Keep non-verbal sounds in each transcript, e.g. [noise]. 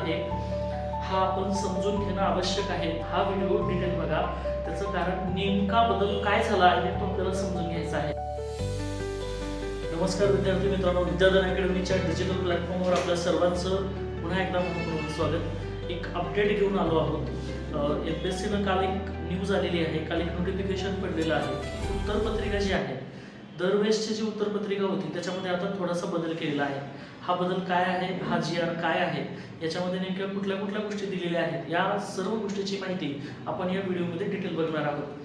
आहे. हा आपण समजून घेणं आवश्यक आहे. हा व्हिडिओ डिटेल बघा. त्याचं कारण नेमका बदल काय झाला आहे तो आपल्याला समजून घ्यायचा आहे. नमस्कार विद्यार्थी मित्रांनो. विद्याधन अकॅडमीच्या डिजिटल प्लॅटफॉर्मवर आपल्या सर्वांचं पुन्हा एकदा मनपूर्वक स्वागत. एक अपडेट घेऊन आलो आहोत. एफ एस सीनं काल एक न्यूज आलेली आहे. काल एक नोटिफिकेशन पडलेलं आहे. की उत्तरपत्रिका जी आहे दरवेळेसची जी उत्तरपत्रिका होती त्याच्यामध्ये आता थोडासा बदल केलेला आहे. हा बदल काय आहे? हा जी आर काय आहे? याच्यामध्ये नेमक्या कुठल्या कुठल्या गोष्टी दिलेल्या आहेत? या सर्व गोष्टीची माहिती आपण या व्हिडिओमध्ये डिटेल बघणार आहोत.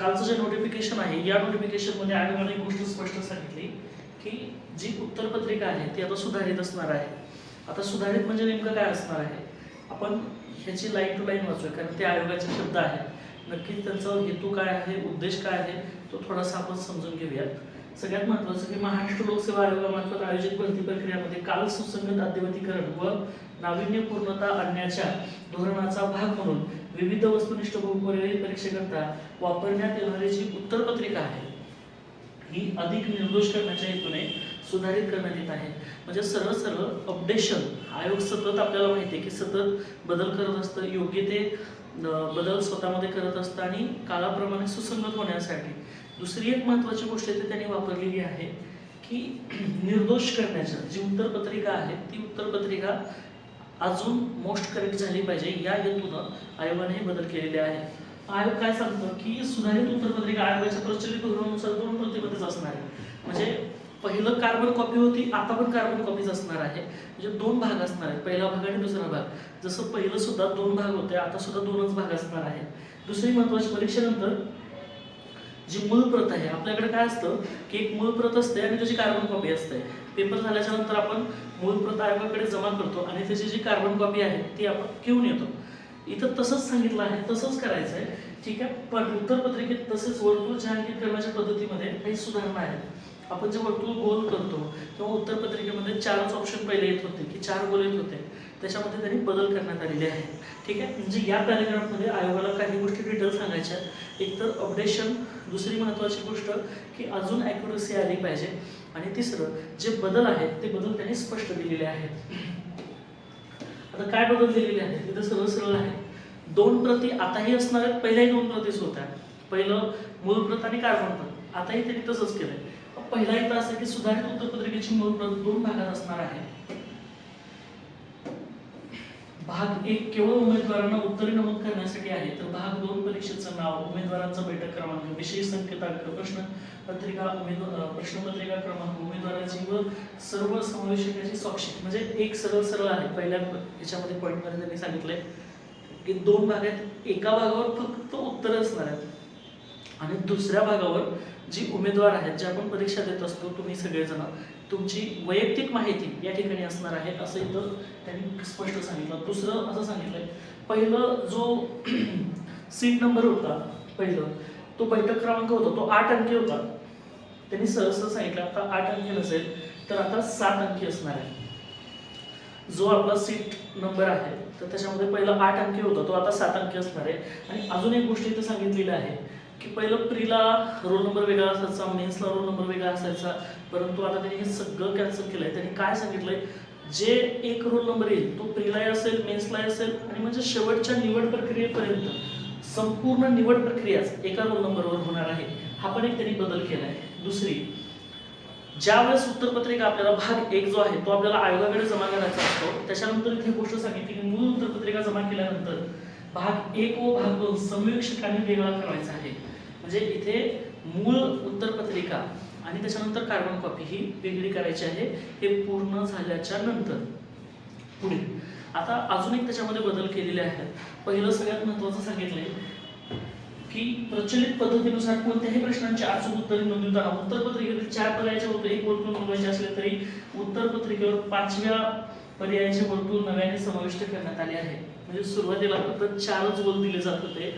कालचं जे नोटिफिकेशन आहे या नोटिफिकेशनमध्ये आयोगाने एक गोष्ट स्पष्ट सांगितली की जी उत्तरपत्रिका आहे ती आता सुधारित असणार आहे. आता सुधारित म्हणजे नेमकं काय असणार आहे? आपण ह्याची लाईन टू लाईन वाचूया कारण ते आयोगाचे शब्द आहेत. नक्कीच त्यांचा हेतू काय आहे उद्देश काय आहे तो थोडासा आपण समजून घेऊयात. सगळ्यात महत्त्वाचं की महाराष्ट्र लोकसेवा आयोगामार्फत आयोजित भरती प्रक्रियामध्ये काल सुसंगत अद्यवतीकरण व नाविन्यपूर्णता आणण्याच्या धोरणाचा भाग म्हणून विविध वस्तुनिष्ठ बहुपर्यायी परीक्षेकरता वापरण्यात येणारी जी उत्तरपत्रिका आहे ही अधिक निर्दोष करण्याच्या हेतूने सुधारित करण्यात येत आहे. म्हणजे सरळ सरळ अपडेशन आयोग सतत आपल्याला माहिती आहे की सतत बदल करत असतं योग्य ते बदल स्वतःमध्ये करत असतं आणि काळाप्रमाणे सुसंगत होण्यासाठी. दुसरी एक महत्त्वाची गोष्ट ते त्यांनी वापरलेली आहे की [clears throat] निर्दोष करण्याच्या जी उत्तरपत्रिका आहे ती उत्तरपत्रिका अजून मोस्ट करेक्ट झाली पाहिजे या हेतूनं आयोगाने हे बदल केलेले आहे. आयोग काय सांगतो की सुधारित उत्तरपत्रिका आयोगाच्या प्रचलित धोरणानुसार दोन प्रतिमध्येच असणार आहे म्हणजे पहिलं कार्बन कॉपी होती आता पण कार्बन कॉपीज असणार आहे. म्हणजे दोन भाग असणार आहेत पहिला भाग आणि दुसरा भाग. जसं पहिलं सुद्धा दोन भाग होते आता सुद्धा दोनच भाग असणार आहे दुसरी महत्वाची परीक्षेनंतर जी मूळ प्रत आहे आपल्याकडे काय असतं की एक मूळ प्रत असते आणि त्याची कार्बन कॉपी असते. पेपर झाल्याच्यानंतर आपण मूळ प्रत आयोगाकडे जमा करतो आणि त्याची जी कार्बन कॉपी आहे ती आपण घेऊन येतो. इथं तसंच सांगितलं आहे तसंच करायचं आहे. ठीक आहे पण उत्तरपत्रिकेत तसेच वर्तुळ छायांकित करण्याच्या पद्धतीमध्ये काही सुधारणा आहेत. आपण जे वर्तुळ गोल करतो तेव्हा उत्तरपत्रिकेमध्ये चारच ऑप्शन पहिले येत होते की चार गोल येत होते. त्याच्यामध्ये त्यांनी बदल करण्यात आलेले आहे ठीक आहे? म्हणजे या पॅरेग्राफमध्ये आयोगाला काही गोष्टी डिटेल सांगायच्या एक तर अपडेशन दुसरी महत्त्वाची गोष्ट की अजून ॲक्युरसी आली पाहिजे. आणि तिसरं जे बदल आहेत ते बदल त्यांनी स्पष्ट दिलेले आहेत. आता काय बदल दिलेले आहेत? तिथं सरळ सरळ आहे. दोन प्रती आताही असणार आहेत पहिल्याही दोन प्रतीच होत्या. पहिलं मूळ प्रत आणि कार्बन प्रत. आताही त्यांनी तसंच केलंय. पहिला इथं असं की सुधारित उत्तरपत्रिकेची मूळ प्रत दोन भागात असणार आहे. भाग एक केवळ उमेदवारांना उत्तरे नमूद करण्यासाठी आहे तर भाग दोन परीक्षेचं नाव उमेदवारांचा बैठक क्रमांक विषयी संकेतांक प्रश्न पत्रिका उमेदवार प्रश्नपत्रिका क्रमांक उमेदवाराची व सर्व समावेशकाची स्वाक्षरी. म्हणजे एक सरळ सरळ आहे. पहिल्या याच्यामध्ये पॉईंटमध्ये त्यांनी सांगितलंय की दोन भाग आहेत एका भागावर फक्त उत्तर असणार आहेत. आणि दुसऱ्या भागावर जी उमेदवार आहेत जे आपण परीक्षा देत असतो तुम्ही सगळेजण तुमची वैयक्तिक माहिती या ठिकाणी असणार आहे असं इथं त्यांनी स्पष्ट सांगितलं. दुसरं असं सांगितलंय पहिलं जो [clears throat] सीट नंबर होता पहिलं तो बैठक क्रमांक होता तो आठ अंकी होता. त्यांनी सहज सांगितलं आता आठ अंकी नसेल तर आता सात अंकी असणार आहे. जो आपला सीट नंबर आहे तर त्याच्यामध्ये पहिला आठ अंकी होता तो आता सात अंकी असणार आहे. आणि अजून एक गोष्ट इथं सांगितलेली आहे की पहिलं प्रीला रोल नंबर वेगळा असायचा मेन्सला रोल नंबर वेगळा असायचा परंतु आता त्यांनी हे सगळं कॅन्सल केलंय. त्यांनी काय सांगितलंय? जे एक रोल नंबर येईल तो प्रीलाही असेल मेन्सलाही असेल आणि म्हणजे शेवटच्या निवड प्रक्रियेपर्यंत संपूर्ण निवड प्रक्रियाच एका रोल नंबरवर होणार आहे. हा पण एक त्यांनी बदल केलाय. दुसरी ज्यावेळेस उत्तरपत्रिका आपल्याला भाग एक जो आहे तो आपल्याला आयोगाकडे जमा करायचा असतो त्याच्यानंतर इथे गोष्ट सांगितली की मूळ उत्तरपत्रिका जमा केल्यानंतर भाग एक व भाग दोन संवेक्षकाने वेगळा करायचा आहे. म्हणजे इथे मूळ उत्तरपत्रिका आणि त्याच्यानंतर कार्बन कॉपी ही वेगळी करायची आहे. हे पूर्ण झाल्याच्यानंतर. पुढे. आता अजून एक त्याच्यामध्ये बदल केलेले आहेत. पहिलं सगळ्यात महत्त्वाचं सांगितलंय की प्रचलित पद्धतीनुसार कोणत्याही प्रश्नांची अचूक उत्तरे नोंदवताना उत्तरपत्रिकेतील चार पर्यायाचे वर्तुळ एक वर्तुळ नोंदवायचे असले तरी उत्तरपत्रिकेवर पाचव्या पर्यायाचे वर्तुळ नव्याने समाविष्ट करण्यात आले आहे. म्हणजे सुरुवातीला फक्त चारच गोल दिले जात होते.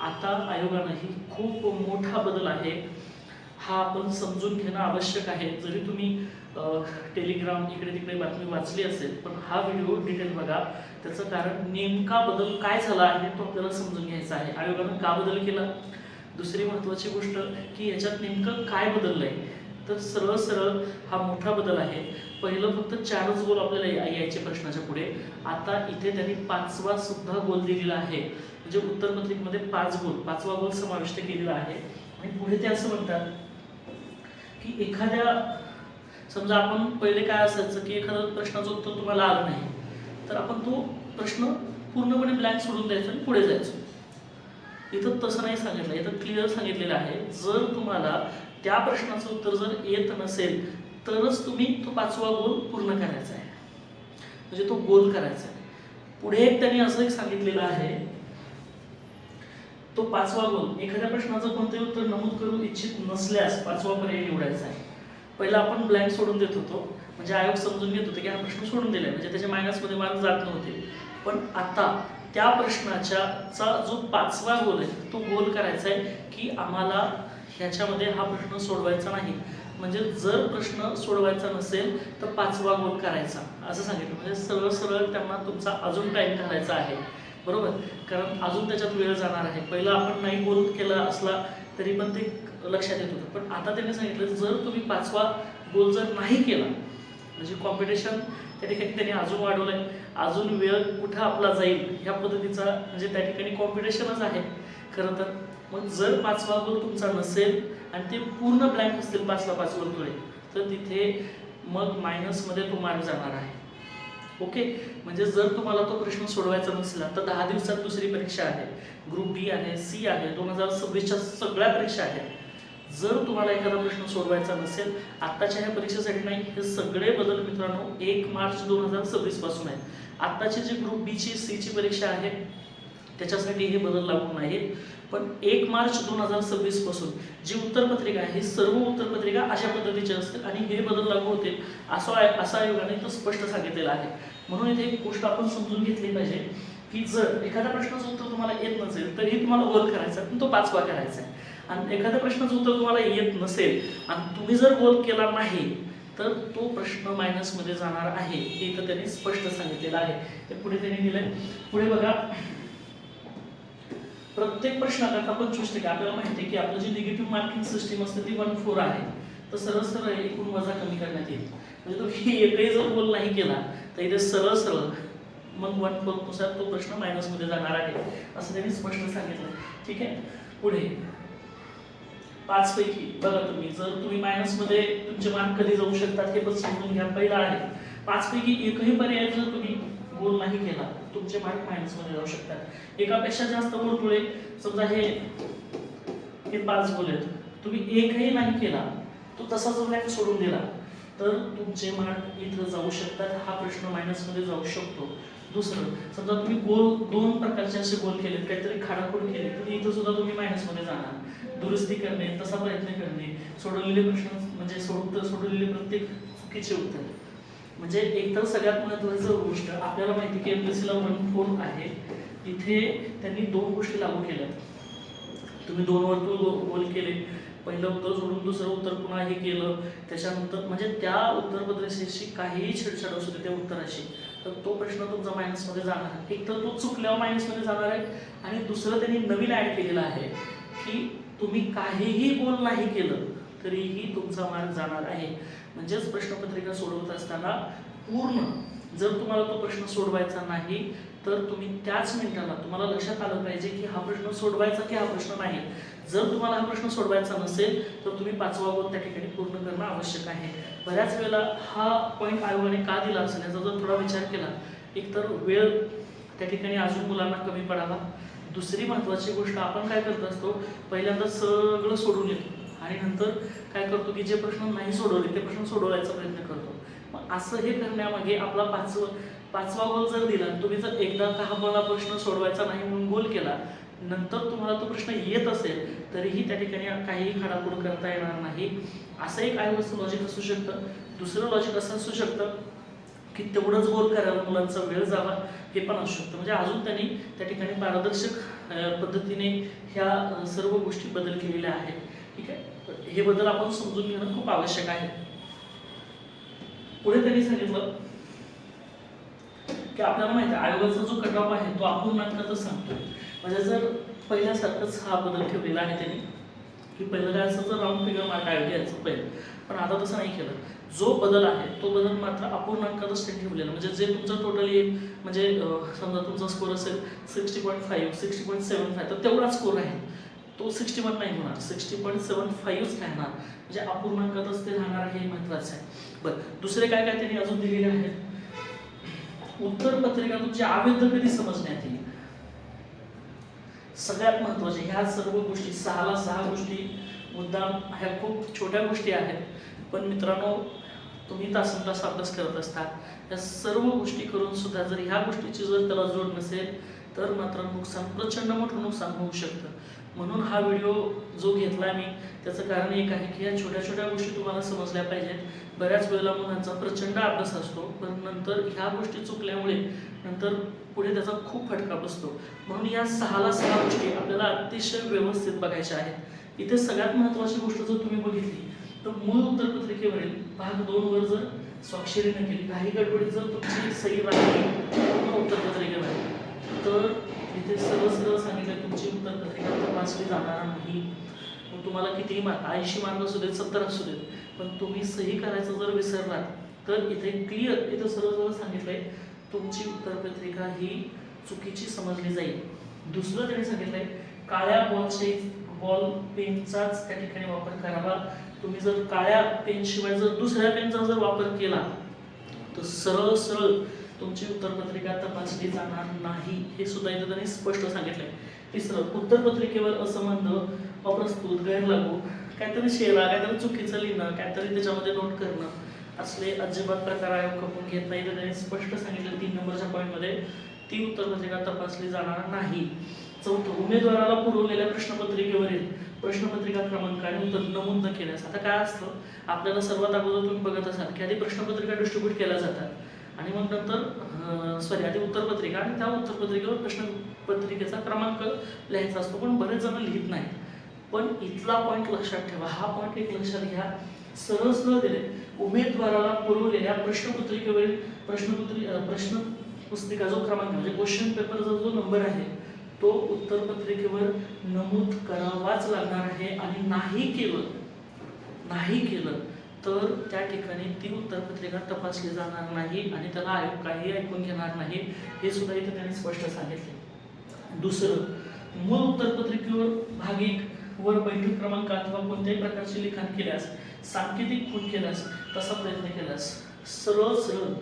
आता आयोगानं ही खूप मोठा बदल आहे. हा आपण समजून घेणं आवश्यक आहे. जरी तुम्ही टेलिग्राम इकडे तिकडे बातमी वाचली असेल पण हा व्हिडिओ डिटेल बघा. त्याचं कारण नेमका बदल काय झाला आहे तो आपल्याला समजून घ्यायचा आहे. आयोगानं का बदल केला? दुसरी महत्त्वाची गोष्ट की याच्यात नेमकं काय बदललं आहे तर सरळ सरळ हा मोठा बदल आहे. पहिलं फक्त चारच गोल आपल्याला यायचे प्रश्नाच्या पुढे. आता इथे त्यांनी पाचवा सुद्धा गोल दिलेला आहे. म्हणजे उत्तर उत्तरपत्रिकेमध्ये पाच गोल पाचवा गोल समाविष्ट केलेला आहे. आणि पुढे ते असं म्हणतात की एखाद्या समजा आपण पहिले काय असायचं की एखाद्या प्रश्नाचं उत्तर तुम्हाला आलं नाही तर आपण तो प्रश्न पूर्णपणे ब्लँक सोडून द्यायचा आणि पुढे जायचो. इथं तसं नाही सांगितलं इथं क्लिअर सांगितलेलं आहे. जर तुम्हाला त्या प्रश्नाचं उत्तर जर येत नसेल तरच तुम्ही तो पाचवा गोल पूर्ण करायचा आहे. म्हणजे तो गोल करायचा आहे. पुढे एक त्यांनी असं एक सांगितलेलं आहे तो पाचवा गोल एखाद्या प्रश्नाचं कोणतंही उत्तर नमूद करू इच्छित नसल्यास पाचवा पर्याय निवडायचा आहे. पहिला आपण ब्लँक सोडून देत होतो म्हणजे आयोग समजून घेत होते की हा प्रश्न सोडून दिलाय म्हणजे त्याच्या मायनसमध्ये मार्क जात नव्हते. पण आता त्या प्रश्नाच्या चा जो पाचवा गोल आहे तो गोल करायचा आहे की आम्हाला ह्याच्यामध्ये हा प्रश्न सोडवायचा नाही. म्हणजे जर प्रश्न सोडवायचा नसेल तर पाचवा गोल करायचा. असं सांगितलं. म्हणजे सरळ सरळ त्यांना तुमचा अजून टाइम घालायचा आहे. बरोबर? कारण अजून त्याच्यात वेळ जाणार आहे. पहिला आपण नाही गोल केला असला तरी पण ते लक्षात येत होतं. पण आता त्यांनी सांगितलं जर तुम्ही पाचवा गोल जर नाही केला म्हणजे कॉम्पिटिशन त्या ठिकाणी त्यांनी अजून वाढवलंय. अजून वेळ कुठं आपला जाईल ह्या पद्धतीचा म्हणजे त्या ठिकाणी कॉम्पिटिशनच आहे. खरं तर मग जर पाचवा गोल तुमचा नसेल आणि ते पूर्ण ब्लँक असतील पाचला पाच वर्तुळे तर तिथे मग मायनसमध्ये तो मार्क जाणार आहे. ओके म्हणजे जर तुम्हाला तो प्रश्न सोडवायचा नसला तर दहा दिवसात दुसरी परीक्षा आहे. ग्रुप डी आहे सी आहे दोन हजार सव्वीसच्या सगळ्या परीक्षा आहेत. जर तुम्हाला एखादा प्रश्न सोडवायचा नसेल आत्ताच्या ह्या परीक्षेसाठी नाही हे सगळे बदल मित्रांनो एक मार्च दोन हजार सव्वीसपासून आहेत. आत्ताची जी ग्रुप बीची सीची परीक्षा आहे त्याच्यासाठी हे बदल लागू नाहीत पण एक मार्च दोन हजार सव्वीसपासून जी उत्तरपत्रिका आहे ही सर्व उत्तरपत्रिका अशा पद्धतीची असतील आणि हे बदल लागू होतील असं असा आयोगाने तो स्पष्ट सांगितलेला आहे. म्हणून इथे एक गोष्ट आपण समजून घेतली पाहिजे की जर एखाद्या प्रश्नाचं उत्तर तुम्हाला येत नसेल तरीही तुम्हाला वर करायचा आहे, पण तो पाचवा करायचा आहे. आणि एखाद्या प्रश्नाचं उत्तर तुम्हाला येत नसेल आणि तुम्ही जर गोल केला नाही तर तो प्रश्न मायनसमध्ये जाणार आहे हे इथं त्यांनी स्पष्ट सांगितलेलं आहे. ते पुढे त्यांनी दिलंय. पुढे बघा. प्रत्येक प्रश्नाकरता पंचवीस टक्के. आपल्याला माहिती आहे की आपलं जी निगेटिव्ह मार्किंग सिस्टीम असते ती वन फोर आहे. तर सरळ सरळ एकूण वजा कमी करण्यात येईल. म्हणजे तुम्ही [laughs] एकही जर गोल नाही केला तर इथे सरळ सरळ मग वन फोरनुसार तो प्रश्न मायनसमध्ये जाणार आहे. असं त्यांनी स्पष्ट सांगितलं. ठीक आहे? पुढे. पाच पैकी बघा तुम्ही जर तुम्ही मायनसमध्ये तुमचे मार्क कधी जाऊ शकतात हे पण समजून घ्या. पहिला आहे पाच पैकी एकही पर्याय जर तुम्ही गोल नाही केला तुमचे मार्क मायनसमध्ये जाऊ शकतात. एकापेक्षा जास्त वर्तुळे समजा हे हे पाच गोल आहेत. तुम्ही एकही नाही केला तो तसाच रँक सोडून दिला तर तुमचे मार्क इथं जाऊ शकतात. हा प्रश्न मायनसमध्ये जाऊ शकतो. दुसरं. समजा तुम्ही गोल दोन प्रकारचे असे गोल केलेत काहीतरी खाडाखोड केले तर इथं सुद्धा तुम्ही मायनसमध्ये जाणार. दुरुस्ती करणे तसा प्रयत्न करणे सोडवलेले प्रश्न म्हणजे सोड सोडवलेले प्रत्येक चुकीचे उत्तर. म्हणजे एकतर सगळ्यात महत्त्वाचं गोष्ट आपल्याला माहिती की एमपीएससीला वन फोन आहे तिथे त्यांनी दोन गोष्टी लागू केल्या तुम्ही दोन वर्तुळ गोल केले. पहिलं उत्तर सोडून दुसरं उत्तर पुन्हा हे केलं. त्याच्यानंतर म्हणजे त्या उत्तरपत्रिकेशी काहीही छेडछाड असू दे त्या उत्तराशी. तर तो प्रश्न तुमचा मायनसमध्ये जाणार आहे. एक तर तो चुकल्यावर मायनसमध्ये जाणार आहे आणि दुसरं त्यांनी नवीन ॲड केलेलं आहे की तुम्ही काहीही गोल नाही केलं तरीही तुमचा मार्क जाणार आहे. म्हणजेच प्रश्नपत्रिका सोडवत असताना पूर्ण जर तुम्हाला तो प्रश्न सोडवायचा नाही तर तुम्ही त्याच मिनिटाला तुम्हाला लक्षात आलं पाहिजे की हा प्रश्न सोडवायचा की हा प्रश्न नाही. जर तुम्हाला हा प्रश्न सोडवायचा नसेल तर तुम्ही पाचवा गोल त्या ठिकाणी पूर्ण करणं आवश्यक आहे. बऱ्याच वेळेला हा पॉईंट आयोगाने का दिला असेल याचा जर थोडा विचार केला एकतर वेळ त्या ठिकाणी अजून मुलांना कमी पडावा. दुसरी महत्त्वाची गोष्ट आपण काय करत असतो पहिल्यांदा सगळं सोडून येतो. आणि नंतर काय करतो की जे प्रश्न नाही सोडवले ते प्रश्न सोडवायचा प्रयत्न करतो. मग असं हे करण्यामागे आपला पाचवा पाचवा गोल जर दिला तुम्ही जर एकदा का हा मला प्रश्न सोडवायचा नाही म्हणून गोल केला नंतर तुम्हाला तो प्रश्न येत असेल तरीही त्या ठिकाणी काहीही खडाखोड करता येणार नाही. असं एक आयोगाचं लॉजिक असू शकतं. दुसरं लॉजिक असं असू शकतं की तेवढंच गोल करायला मुलांचा वेळ जावा हे पण असू शकतं. म्हणजे अजून त्यांनी त्या ठिकाणी पारदर्शक पद्धतीने ह्या सर्व गोष्टी बदल केलेल्या आहेत. ठीक आहे? हे बदल आपण समजून घेणं खूप आवश्यक आहे. पुढे त्यांनी सांगितलं की आपल्याला माहिती आहे आयोगाचा जो कट ऑफ आहे तो अपूर्णांकातच सांगतो म्हणजे जर पहिल्यासारखंच हा बदल ठेवलेला आहे त्यांनी की पहिलं काय असायचं राऊंड फिगर मार्क आहे यायचं पहिलं. पण आता तसं नाही केलं. जो बदल आहे तो बदल मात्र अपूर्णांकातच ते ठेवलेला म्हणजे जे तुमचं टोटल येईल म्हणजे समजा तुमचा स्कोर असेल sixty point five sixty point seven five तर तेवढा स्कोर आहे तो सिक्स्टी वन नाही होणार. सिक्स्टी पॉईंट सेवन फाईव्हच राहणार. म्हणजे अपूर्णांकातच ते राहणार आहे हे महत्त्वाचं आहे. बरं दुसरे काय काय त्यांनी अजून दिलेले आहेत? उत्तर पत्रिका तुमची आवेदन कधी समजण्यात येईल? सगळ्यात महत्त्वाचे ह्या सर्व गोष्टी सहाला सहा गोष्टी मुद्दाम ह्या खूप छोट्या गोष्टी आहेत. पण मित्रांनो तुम्ही तासन तास अभ्यास करत असता. या सर्व गोष्टी करून सुद्धा जर ह्या गोष्टीची जर त्याला जोड नसेल तर मात्र नुकसान प्रचंड मोठं नुकसान होऊ शकतं. म्हणून हा व्हिडिओ जो घेतला मी त्याचं कारण एक आहे की या छोट्या छोट्या गोष्टी तुम्हाला समजल्या पाहिजेत. बऱ्याच वेळेला मुलांचा प्रचंड अभ्यास असतो पण नंतर ह्या गोष्टी चुकल्यामुळे नंतर पुढे त्याचा खूप फटका बसतो. म्हणून या सहाला सहा गोष्टी आपल्याला अतिशय व्यवस्थित बघायच्या आहेत. इथे सगळ्यात महत्त्वाची गोष्ट जर तुम्ही बघितली तर मूळ उत्तरपत्रिकेवरील भाग दोन वर जर स्वाक्षरी न केली काही गडबडीत जर तुमची सही राहिली पूर्ण उत्तरपत्रिकेवरील. तर इथे सरळ सरळ सांगितलं तुमची उत्तरपत्रिका तपासली जाणार नाही. मग तुम्हाला कितीही मार्क ऐंशी मार्क असू देत सत्तर असू देत पण तुम्ही सही करायचं जर विसरलात तर इथे क्लिअर इथं सरळ सरळ सांगितलंय तुमची उत्तरपत्रिका ही चुकीची समजली जाईल. दुसरं त्यांनी सांगितलंय काळ्या बॉलचे बॉल पेनचाच त्या ठिकाणी वापर करावा. तुम्ही जर काळ्या पेनशिवाय जर दुसऱ्या पेनचा जर वापर केला तर सरळ सरळ तुमची उत्तरपत्रिका तपासली जाणार नाही हे सुद्धा इथं त्यांनी स्पष्ट सांगितलंय. तिसरं उत्तरपत्रिकेवर असंबंध अप्रस्तुत गैरलागू काहीतरी शेरा काहीतरी चुकीचं लिहिणं काहीतरी त्याच्यामध्ये नोट करणं असले अजिबात प्रकार आयोग खपून घेत नाही. तर त्यांनी स्पष्ट सांगितलं तीन नंबरच्या पॉईंटमध्ये ती उत्तरपत्रिका तपासली जाणार नाही. चौथं उमेदवाराला पुरवलेल्या प्रश्नपत्रिकेवरील प्रश्नपत्रिका क्रमांक आणि उत्तर नमूद न केल्यास आता काय असतं? आपल्याला सर्वात अगोदर तुम्ही बघत असाल की आधी प्रश्नपत्रिका डिस्ट्रीब्यूट केल्या जातात. आणि मग नंतर सॉरी आधी उत्तरपत्रिका आणि त्या उत्तरपत्रिकेवर प्रश्नपत्रिकेचा क्रमांक लिहायचा असतो पण बरेच जण लिहित नाही पण इथला पॉईंट लक्षात ठेवा. हा पॉईंट एक लक्षात घ्या. सरळ सरळ दिले उमेदवाराला पुरवलेल्या प्रश्नपत्रिकेवरील प्रश्नपत्रि प्रश्न पुस्तिका जो क्रमांक म्हणजे क्वेश्चन पेपरचा जो नंबर आहे तो उत्तरपत्रिकेवर नमूद करावाच लागणार आहे. आणि नाही केलं नाही केलं तर त्या ठिकाणी ती उत्तरपत्रिका तपासली जाणार नाही आणि त्याला आयोग काही ऐकून घेणार नाही हे सुद्धा इथे त्यांनी स्पष्ट सांगितले. दुसरं मूळ उत्तरपत्रिकेवर भागिक वर बैठक क्रमांक अथवा कोणत्याही प्रकारचे लिखाण केल्यास सांकेतिक खून केल्यास तसा प्रयत्न केल्यास सरळ सरळ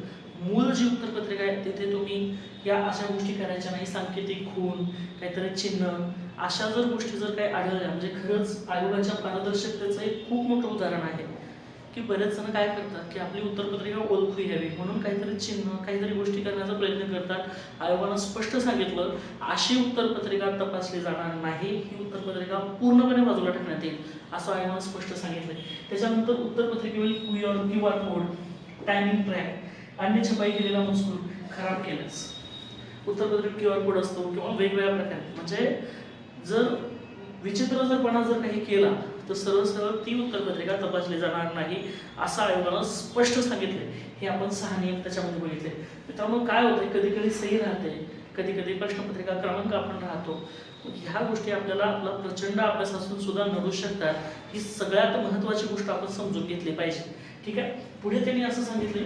मूळ जी उत्तरपत्रिका आहे तिथे तुम्ही या अशा गोष्टी करायच्या नाही सांकेतिक खून काहीतरी चिन्ह अशा जर गोष्टी जर काही आढळल्या म्हणजे खरंच आयोगाच्या पारदर्शकतेचं एक खूप मोठं उदाहरण आहे. की बरेच जण काय करतात की आपली उत्तरपत्रिका ओळखू यावी. म्हणून काहीतरी चिन्ह काहीतरी गोष्टी करण्याचा प्रयत्न करतात. आयोगानं स्पष्ट सांगितलं अशी उत्तरपत्रिका तपासली जाणार नाही ही उत्तरपत्रिका पूर्णपणे बाजूला ठेवण्यात येईल असं आयोगानं स्पष्ट सांगितलं त्याच्यानंतर उत्तरपत्रिकेवरील Q Q R code timing track अन्य छपाई केलेला मजकूर खराब केल्यास. उत्तरपत्रिकेत क्यू आर कोड असतो किंवा वेगवेगळ्या प्रकारे. म्हणजे जर विचित्र जरपणा जर काही केला तर सरळ सरळ ती उत्तरपत्रिका तपासली जाणार नाही असं आयोगानं स्पष्ट सांगितले हे आपण सहा नियम त्याच्यामध्ये बघितले मित्रांनो काय होतंय? कधी कधी सही राहते. कधी कधी प्रश्नपत्रिका क्रमांक आपण राहतो. ह्या गोष्टी आपल्याला आपला प्रचंड अभ्यास असून सुद्धा नडू शकतात. ही सगळ्यात महत्वाची गोष्ट आपण समजून घेतली पाहिजे. ठीक आहे? पुढे त्यांनी असं सांगितले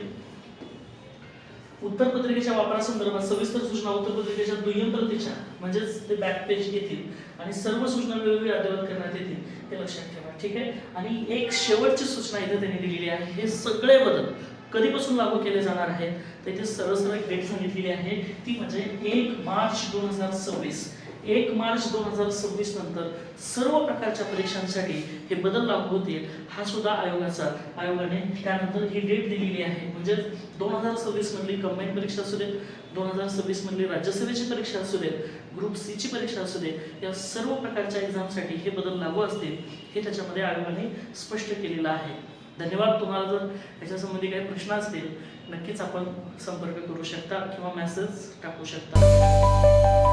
उत्तरपत्रिकेच्या वापरासंदर्भात सविस्तर सूचना उत्तरपत्रिकेच्या दुय्यम प्रतीच्या म्हणजेच ते बॅक पेज येतील आणि सर्व सूचना वेगवेगळी अद्ययावत करण्यात येतील ते लक्षात ठेवा ठीक आहे? आणि एक शेवटची सूचना इथे त्यांनी दिलेली आहे हे सगळे बदल कधीपासून लागू केले जाणार आहेत? तर इथे सरळ सरळ एक डेट सांगितलेली आहे ती म्हणजे एक मार्च दोन हजार सव्वीस. एक मार्च दोन हजार सव्वीस नंतर सर्व प्रकारच्या परीक्षांसाठी हे बदल लागू होतील हा सुद्धा आयोगाचा. आयोगाने त्यानंतर ही डेट दिलेली आहे. म्हणजे दोन हजार सव्वीस मधली कंबाईन परीक्षा असू देत दोन हजार सव्वीस मधली राज्यसेवेची परीक्षा असू देत ग्रुप सी ची परीक्षा असू दे या सर्व प्रकारच्या एक्झामसाठी हे बदल लागू असतील हे त्याच्यामध्ये आयोगाने स्पष्ट केलेलं आहे. धन्यवाद तुम्हाला जर याच्यासंबंधी काही प्रश्न असतील नक्कीच आपण संपर्क करू शकता किंवा मेसेज टाकू शकता.